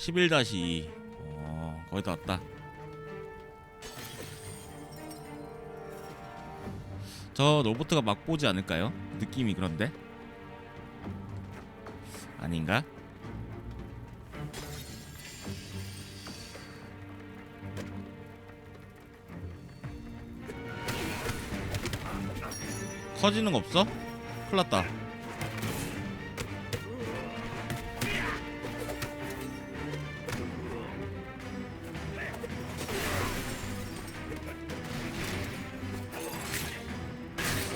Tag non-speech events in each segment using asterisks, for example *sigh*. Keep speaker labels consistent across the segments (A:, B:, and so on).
A: 11-2 어 거의 다 왔다 저 로보트가 막 보지 않을까요? 느낌이 그런데 아닌가? 커지는 거 없어? 큰일 났다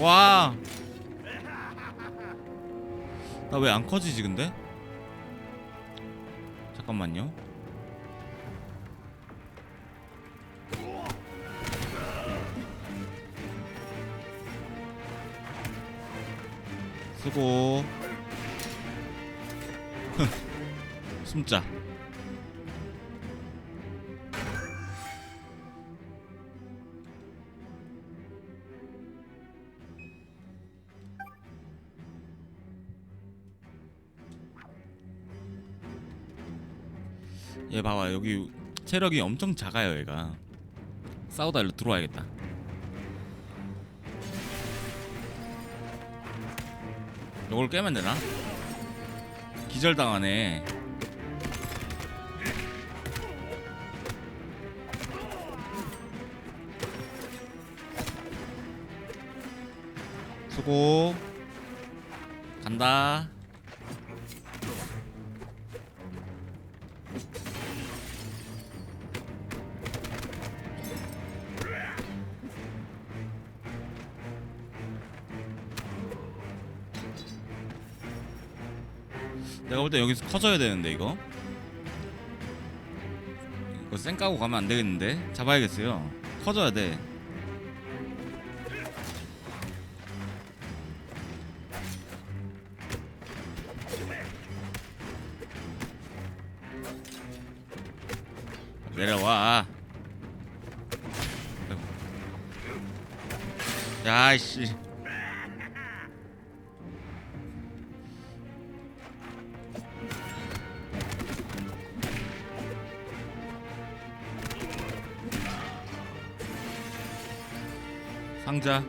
A: 와. 나 왜 안 커지지 근데? 잠깐만요. 흥. *laughs* 숨자. 봐봐 여기 체력이 엄청 작아요 얘가. 싸우다 일로 들어와야겠다. 요걸 깨면 되나? 기절당하네. 수고. 간다 때 여기서 커져야 되는데 이거. 이거 쌩 까고 가면 안 되겠는데? 잡아야겠어요. 커져야 돼. 내려와. 야이씨 상자.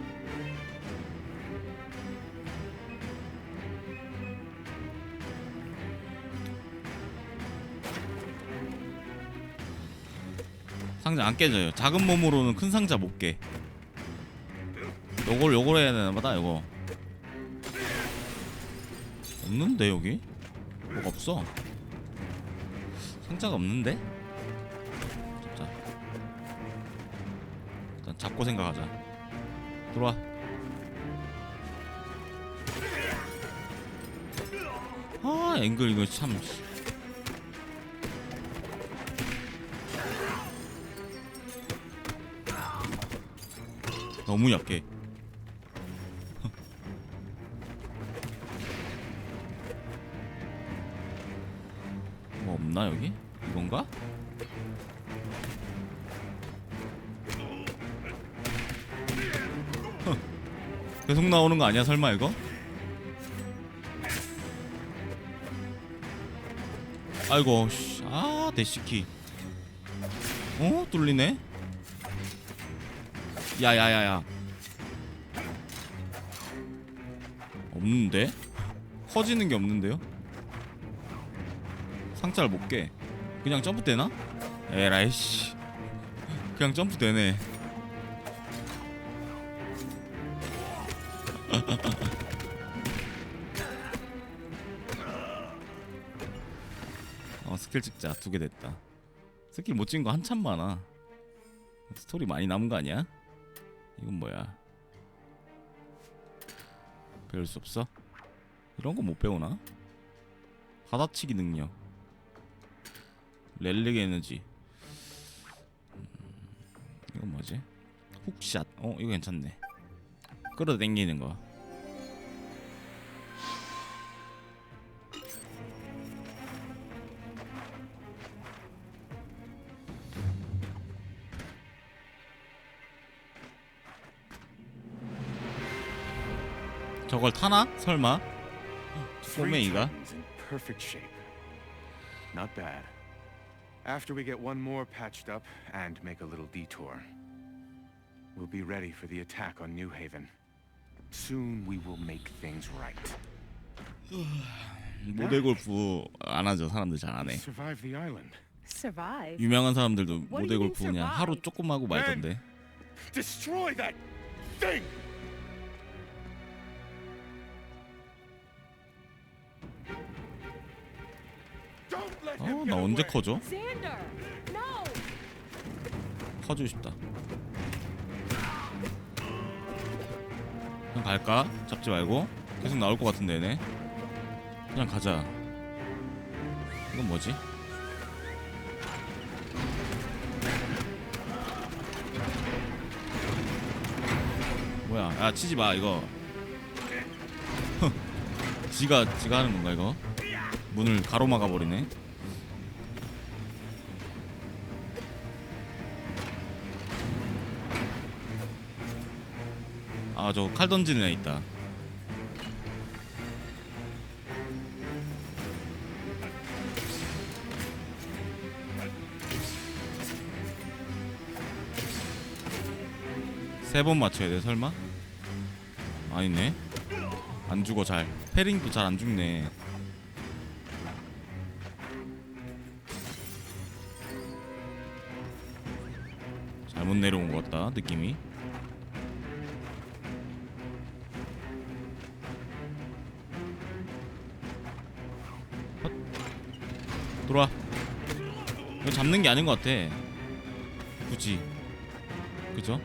A: 상자 안 깨져요. 작은 몸으로는 큰 상자 못 깨. 요걸 요걸 해야 되나 보다 요거. 없는데 여기? 뭐가 없어? 상자가 없는데? 진짜. 일단 잡고 생각하자 들어와. 아 앵글 이거 참. 너무 약해 계속 나오는 거 아니야 설마 이거? 아이고 씨. 아 대시키 어? 뚫리네? 야야야야 없는데? 커지는 게 없는데요? 상자를 못 깨. 그냥 점프 되나? 에라이 씨. 그냥 점프 되네. 어 스킬 찍자 두 개 됐다. 스킬 못 찍은 거 한참 많아. 스토리 많이 남은 거 아니야? 이건 뭐야? 배울 수 없어? 이런 거 못 배우나? 받아치기 능력 렐릭 에너지 음, 이건 뭐지? 훅샷 어 이거 괜찮네 끌어당기는 거 저걸 타나? 설마?
B: Shape. Not bad. After we get one more patched up and make a little detour, we'll be ready for the attack on New Haven. Soon we will make things right.
A: 모델 골프 안 하죠. 사람들 잘 안 해.
B: Survive the island.
C: Survive?
A: 유명한 사람들도 모델 골프 그냥? 하루 조금 하고 말던데.
B: Destroy that thing!
A: 어, 나 언제. 커져? 커주고 싶다. 그냥 갈까? 잡지 말고 계속 나올 것 같은데 얘네. 그냥 가자. 이건 뭐지? 뭐야? 야 치지 마 이거. *laughs* 지가 지가 하는 건가 이거? 문을 가로막아 버리네. 아 저 칼 던지는 애 있다. 세 번 맞춰야 돼 설마? 아니네. 안 죽어 잘. 페링도 잘 안 죽네. 잘못 내려온 것 같다 느낌이. 들어와. 이거 잡는 게 아닌 것 같아. 굳이. 그죠?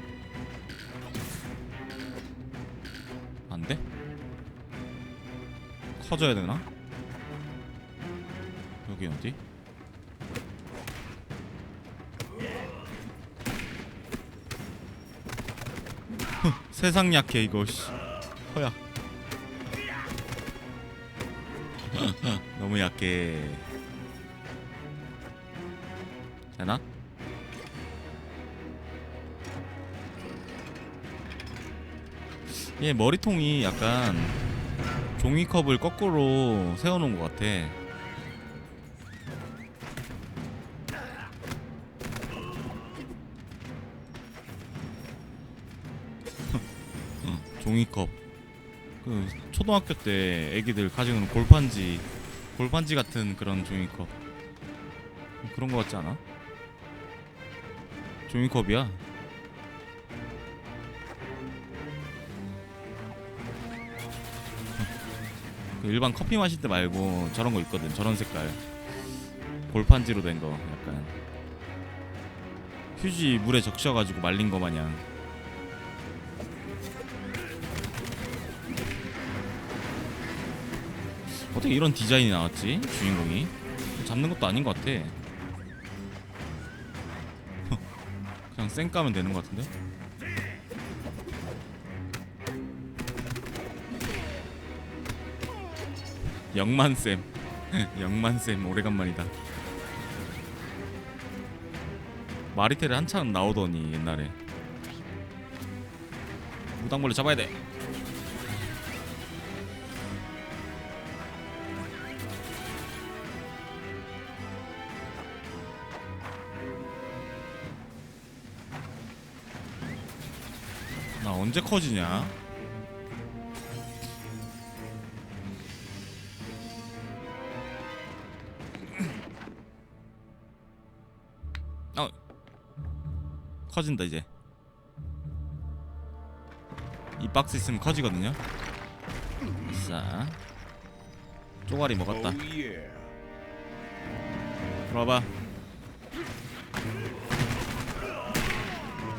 A: 안 돼? 커져야 되나? 여기 어디? 흥, 세상 약해 이거 씨. 허야. *laughs* 너무 약해. 되나? 얘 머리통이 약간 종이컵을 거꾸로 세워놓은 것 같아. *laughs* 응, 종이컵. 그 초등학교 때 애기들 가지고 노는 골판지, 골판지 같은 그런 종이컵. 그런 거 같지 않아? 종이컵이야. 그 일반 커피 마실 때 말고 저런 거 있거든. 저런 색깔. 골판지로 된 거 약간. 휴지 물에 적셔가지고 말린 거 마냥. 어떻게 이런 디자인이 나왔지? 주인공이 잡는 것도 아닌 것 같아. 쌩 까면 되는 것 같은데? 영만쌤. *laughs* 영만쌤 오래간만이다. 마리텔에 한참 나오더니 옛날에. 무당벌레 잡아야 돼 언제 커지냐? 어. 커진다 이제. 이 박스 있으면 커지거든요. 자. 쪼가리 먹었다.
B: Oh.
A: 들어와봐.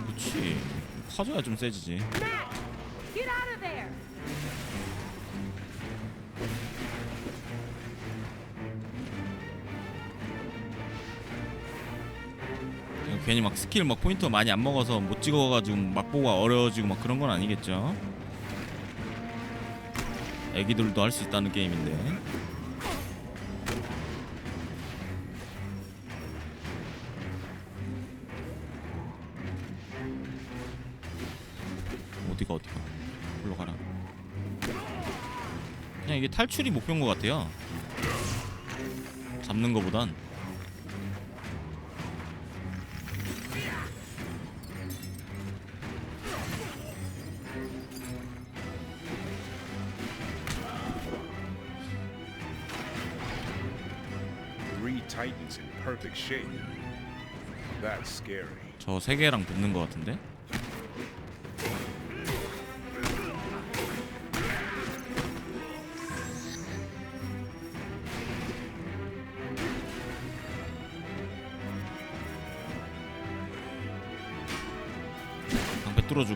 A: 그렇지 커져야 좀 세지지! 괜히 막 스킬 막 포인트 많이 안 먹어서 못 찍어가지고 맛보기가 어려워지고 막 그런 건 아니겠죠? 애기들도 할 수 있다는 게임인데 어디가 어디가 올라 가라 그냥 이게 탈출이 목표인 것 같아요. 잡는 거보단. 저 세 개랑 붙는 것 같은데?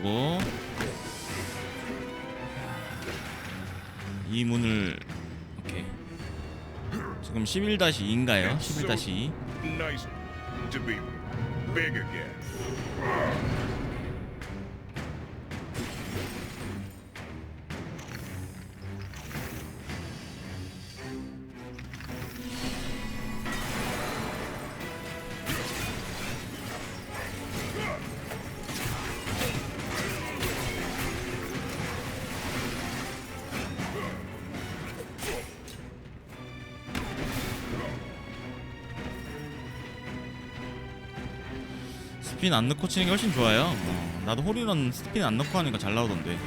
A: 방패 뚫어주고. 이 문을 오케이 지금 11-2인가요? 11-2 스핀 안 넣고 치는 게 훨씬 좋아요. 어, 나도 홀이런 스핀 안 넣고 하니까 잘 나오던데.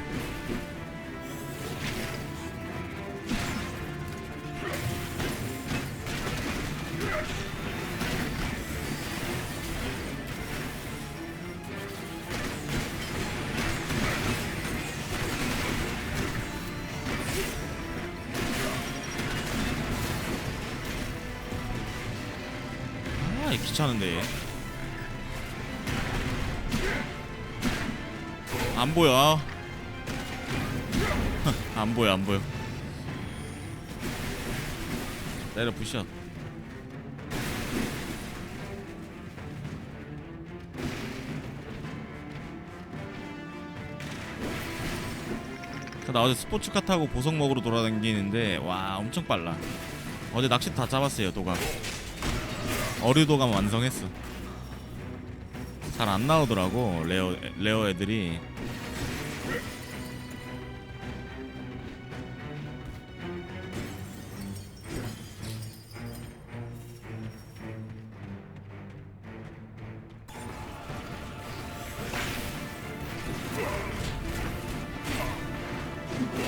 A: 아, 귀찮은데. 안 보여. *laughs* 안 보여, 안 보여. 내려 부셔. 나 어제 스포츠카 타고 보석 먹으러 돌아다니는데 와 엄청 빨라. 어제 낚시 다 잡았어요 도감. 어류 도감 완성했어. 잘 안 나오더라고 레어 레어 애들이.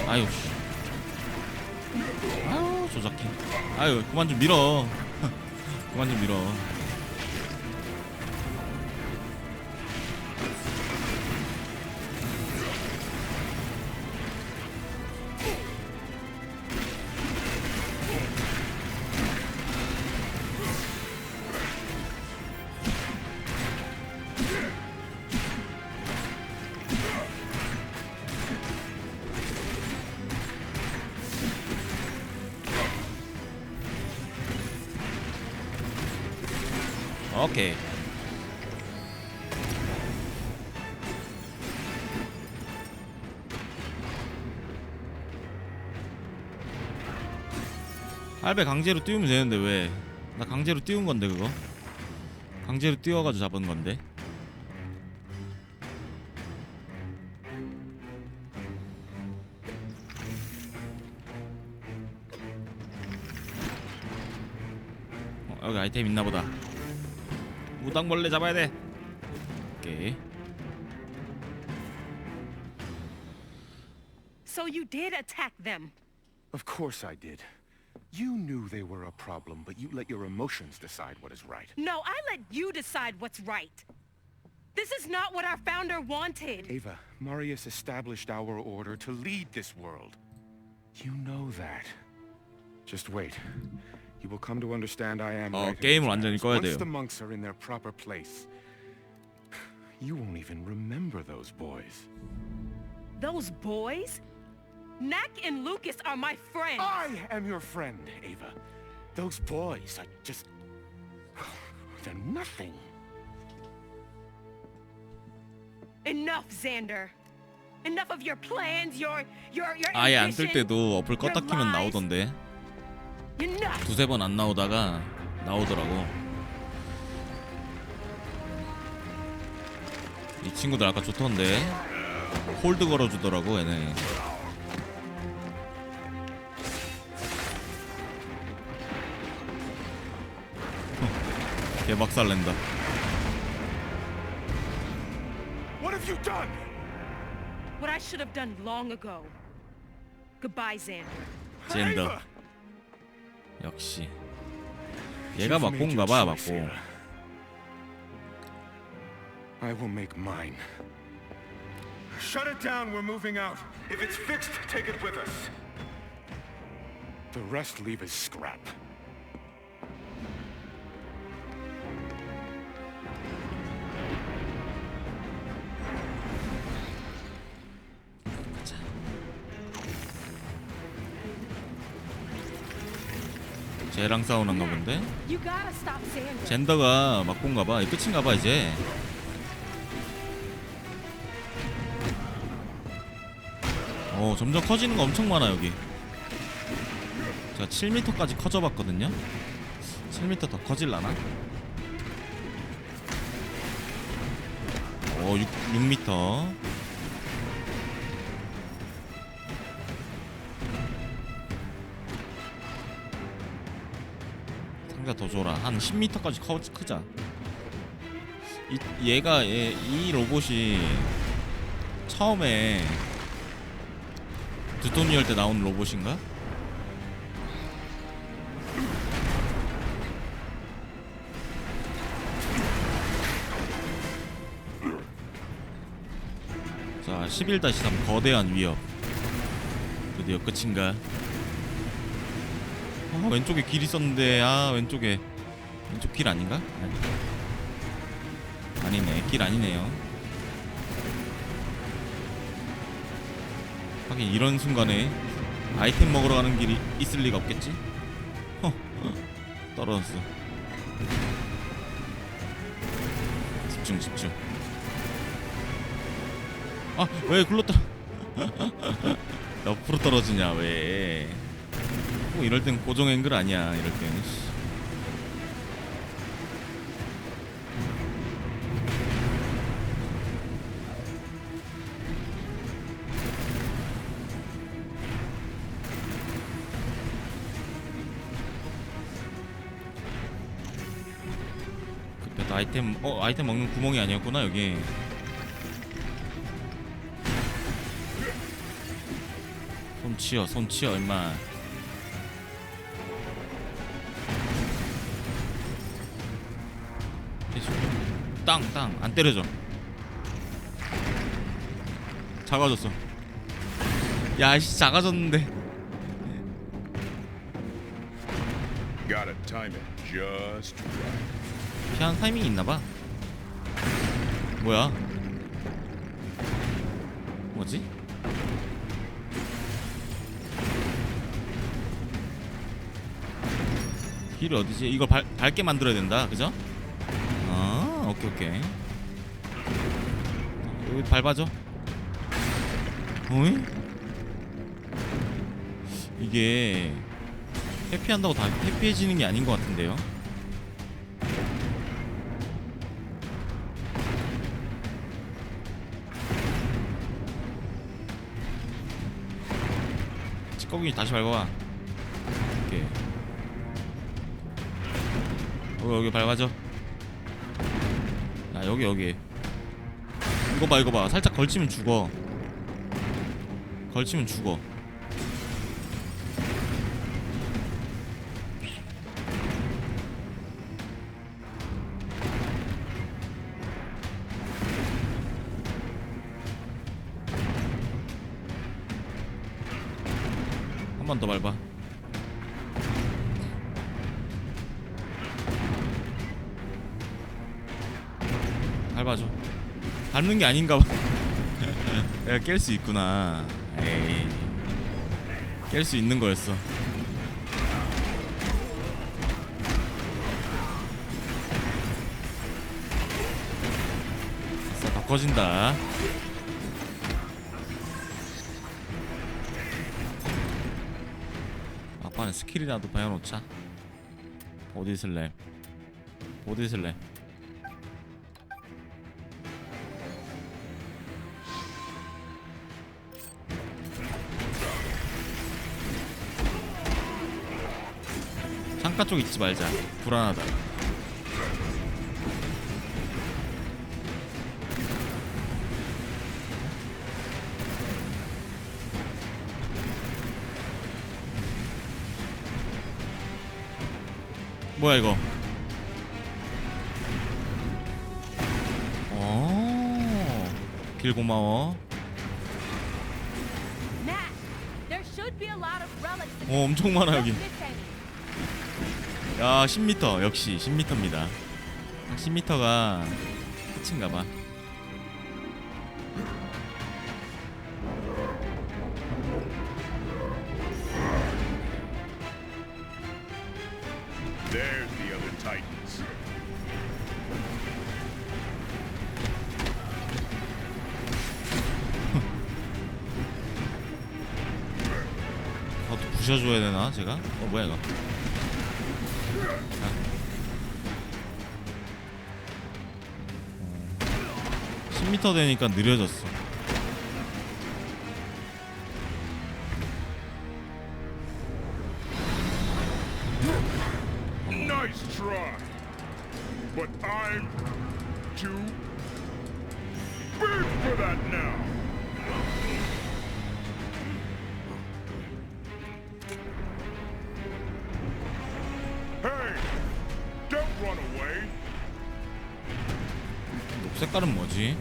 A: 아유 씨. 아유 조작해. 아유 그만 좀 밀어. *laughs* 그만 좀 밀어. 오케이. 할배 강제로 띄우면 되는데 왜? 나 강제로 띄운 건데 그거. 강제로 띄워가지고 잡은 건데. 어, 여기 아이템 있나 보다. 무당벌레 잡아야 돼. 오케이.
C: So you did attack them.
B: Of course I did. You knew they were a problem, but you let your emotions decide what is right.
C: No, I let you decide what's right. This is not what our founder wanted.
B: Ava, Marius established our order to lead this world. You know that. Just wait. You will come to understand I am
A: 어,
B: right in
A: 게임을
B: this
A: 완전히
B: matter.
A: 꺼야
B: Once
A: 돼요.
B: the monks are in their proper place, you won't even remember those boys.
C: Those boys? Knack and Lucas are my friends.
B: I am your friend, Ava. Those boys are just... *sighs* They're nothing.
C: Enough, Xander. Enough of your plans, your your your
A: 아예 안 뜰
C: ambition.
A: 때도 어플 껐다 키면 나오던데. 두세 번 안 나오다가 나오더라고. 이 친구들 아까 좋던데. 홀드 걸어주더라고 얘네. 개박살 낸다.
B: What have you done?
C: What I should have done long ago. Goodbye, Xander.
A: 젠더.
B: Ava!
A: 역시 얘가
B: You've made
A: 막고인가
B: your
A: 봐,
B: choice,
A: 막고.
B: Ira. I will make mine.
D: Shut it down, we're moving out. If it's fixed, take it with us.
B: The rest leave as scrap.
A: 쟤랑 싸우는가 본데? 젠더가 막고인가 봐. 끝인가 봐 이제. 어 점점 커지는 거 엄청 많아 여기. 제가 7m까지 커져봤거든요. 7m 더 커질라나? 어 6, 6m. 상자 더 줘라. 한 10m까지 커 크자. 이, 얘가 얘, 이 로봇이 처음에 두토니얼 때 나온 로봇인가? 자, 11-3 거대한 위협. 드디어 끝인가? 아, 왼쪽에 길 있었는데 아, 왼쪽에 왼쪽 길 아닌가? 아니. 아니 네, 길 아니네요. 하긴 이런 순간에 아이템 먹으러 가는 길이 있을 리가 없겠지? 허, 떨어졌어. 집중, 집중. 아, 왜 굴렀다? *laughs* 옆으로 떨어지냐, 왜? 뭐 이럴 땐 고정 앵글 아니야, 이럴 땐. 씨. 급했다 아이템 어 아이템 먹는 구멍이 아니었구나 여기 손 치어 손 치어 임마 땅땅 안 때려져 작아졌어 야씨 작아졌는데
D: Gotta time it just right.
A: 피한 타이밍이 있나봐 뭐야 뭐지? 길이 어디지? 이걸 발, 밝게 만들어야 된다 그죠? 아 오케이 오케이. 여기 밟아줘. 어이? 이게 회피한다고 다 회피해지는 게 아닌 것 같은데요? 찌꺼기 다시 밟아봐. 오케이. 어, 여기 밟아줘 야 여기 여기. 이거 봐 이거 봐. 살짝 걸치면 죽어. 걸치면 죽어. 한 번 더 밟아 밟는 게 아닌가 봐. *laughs* 내가 깰 수 있구나. 에이. 깰 수 있는 거였어. 더 커진다. 아빠는 스킬이라도 배워놓자. 보디 슬램. 보디 슬램 창가 쪽 있지 말자 불안하다 뭐야 이거? 어. 길 고마워. 오 엄청 많아 여기. 야 10m 역시 10m입니다. 10m가 끝인가봐. 나도 부셔줘야 되나 제가? 어 뭐야 이거? 10m 되니까 느려졌어. 색깔은 뭐지?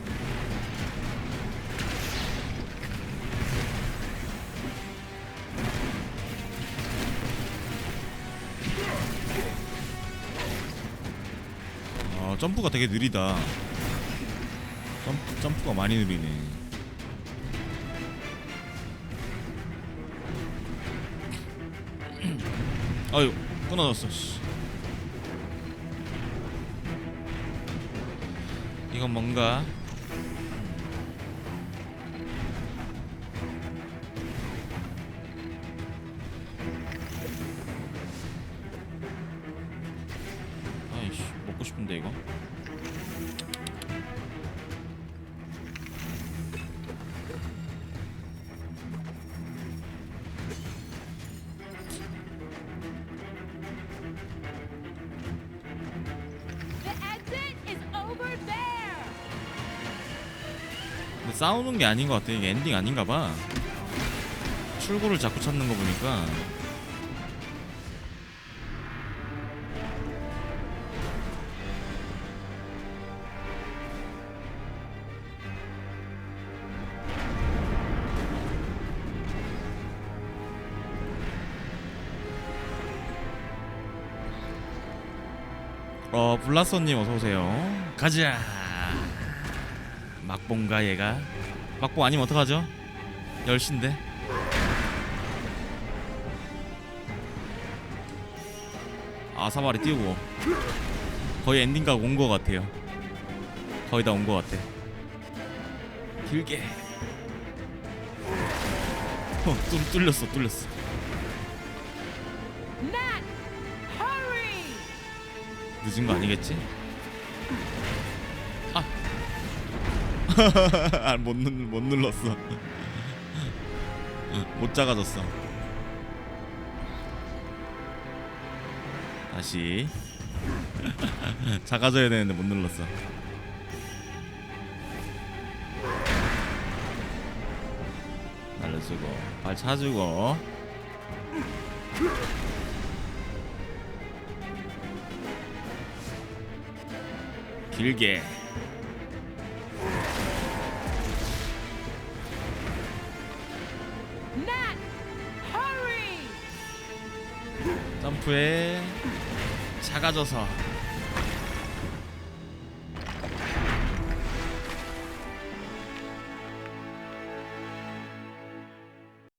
A: 점프가 되게 느리다. 점프, 점프가 많이 느리네. *clears throat* 아유 끊어졌어. 씨. 이건 뭔가 싶은데 이거. 근데 싸우는 게 아닌 것 같아. 이게 엔딩 아닌가 봐. 출구를 자꾸 찾는 거 보니까 어 블라서님 어서 오세요. 가자. 막봉가 얘가 막봉 아니면 어떡하죠? 10시인데 아사바리 띄우고 거의 엔딩가 온것 같아요. 거의 다 온 것 같아. 길게. 어, 좀 뚫렸어, 뚫렸어. 늦은 거 아니겠지? 아, *laughs* 아 못, 눌, 못 눌렀어. 못 작아졌어. 다시 *laughs* 작아져야 되는데 못 눌렀어. 날려주고 발 차주고 길게! 점프에 작아져서